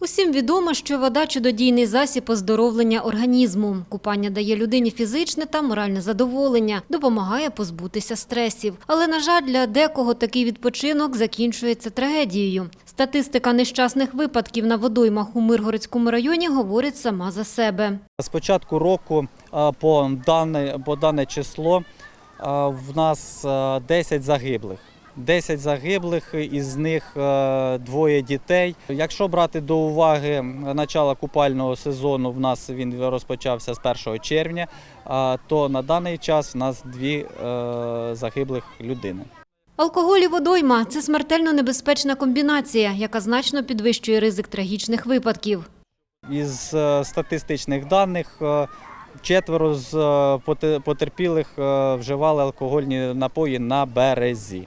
Усім відомо, що вода чудодійний засіб оздоровлення організму. Купання дає людині фізичне та моральне задоволення, допомагає позбутися стресів. Але, на жаль, для декого такий відпочинок закінчується трагедією. Статистика нещасних випадків на водоймах у Миргородському районі говорить сама за себе. З початку року по дане, по дане число в нас а, 10 загиблих. 10 загиблих, із них е, двоє дітей. Якщо брати до уваги начало купального сезону, в нас він розпочався з 1 червня, то на даний час в нас дві е, загиблих людини. Алкоголь і водойма – це смертельно небезпечна комбінація, яка значно підвищує ризик трагічних випадків. Із е, статистичних даних е, четверо з е, потерпілих е, вживали алкогольні напої на березі.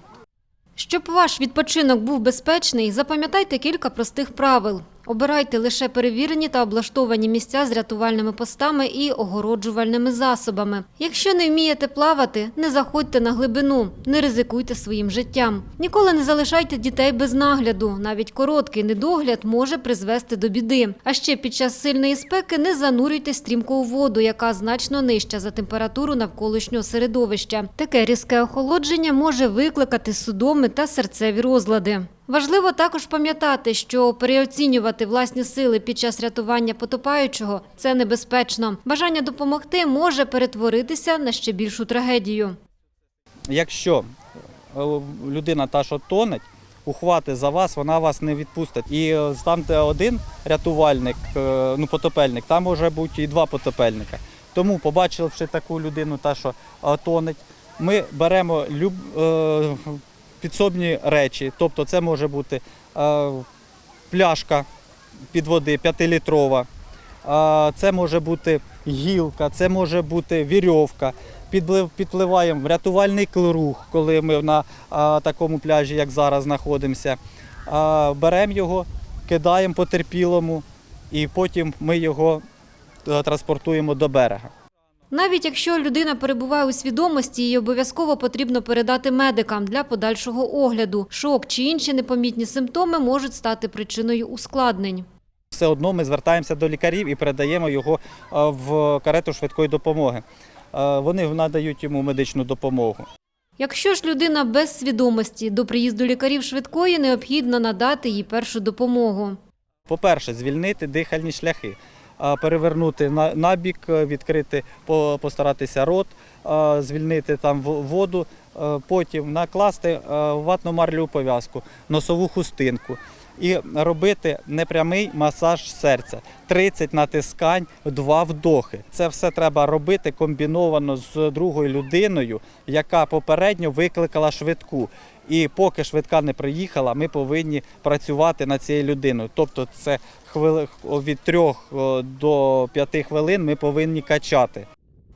Щоб ваш відпочинок був безпечний, запам'ятайте кілька простих правил. Обирайте лише перевірені та облаштовані місця з рятувальними постами і огороджувальними засобами. Якщо не вмієте плавати, не заходьте на глибину, не ризикуйте своїм життям. Ніколи не залишайте дітей без нагляду. Навіть короткий недогляд може призвести до біди. А ще під час сильної спеки не занурюйте стрімко у воду, яка значно нижча за температуру навколишнього середовища. Таке різке охолодження може викликати судоми та серцеві розлади. Важливо також пам'ятати, що переоцінювати власні сили під час рятування потопаючого це небезпечно. Бажання допомогти може перетворитися на ще більшу трагедію. Якщо е, людина та, що тонеть, ухвати за вас, вона вас не відпустить. І е, там, де один рятувальник, е, ну потопельник, там може бути і два потопельника. Тому, побачивши таку людину, та що тонеть, ми беремо люб, підсобні речі. Тобто це може бути е, пляшка під води 5-літрова, е, це може бути гілка, це може бути вірьовка. Підпливаємо в рятувальний круг, коли ми на такому пляжі, як зараз знаходимося. Беремо його, кидаємо потерпілому і потім ми його е, транспортуємо до берега. Навіть якщо людина перебуває у свідомості, її обов'язково потрібно передати медикам для подальшого огляду. Шок чи інші непомітні симптоми можуть стати причиною ускладнень. Все одно ми звертаємося до лікарів і передаємо його е, в карету швидкої допомоги. Е, Вони надають йому медичну допомогу. Якщо ж людина без свідомості до приїзду лікарів швидкої, необхідно надати їй першу допомогу. По-перше, звільнити дихальні шляхи, перевернути на, бік, е, відкрити, постаратися рот, звільнити там воду, е, потім накласти е, ватну марлю пов'язку, носову хустинку і робити непрямий масаж серця. 30 натискань, 2 вдохи. Це все треба робити комбіновано з другою людиною, яка попередньо викликала швидку. І поки швидка не приїхала, ми повинні працювати над цією людиною. Тобто, це від 3 до 5 хвилин ми повинні качати.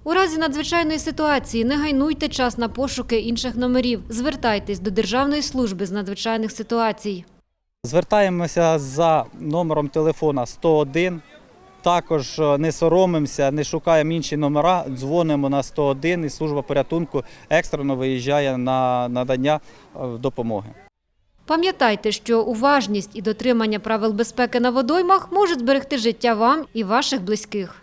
У разі надзвичайної ситуації не гайнуйте час на пошуки інших номерів. Звертайтесь до Державної служби з надзвичайних ситуацій. Звертаємося за номером телефона 101. Також е, не соромимося, не шукаємо інші номера, дзвонимо на 101 і служба порятунку екстрено виїжджає на надання е, допомоги. Пам'ятайте, що уважність і дотримання правил безпеки на водоймах можуть зберегти життя вам і ваших близьких.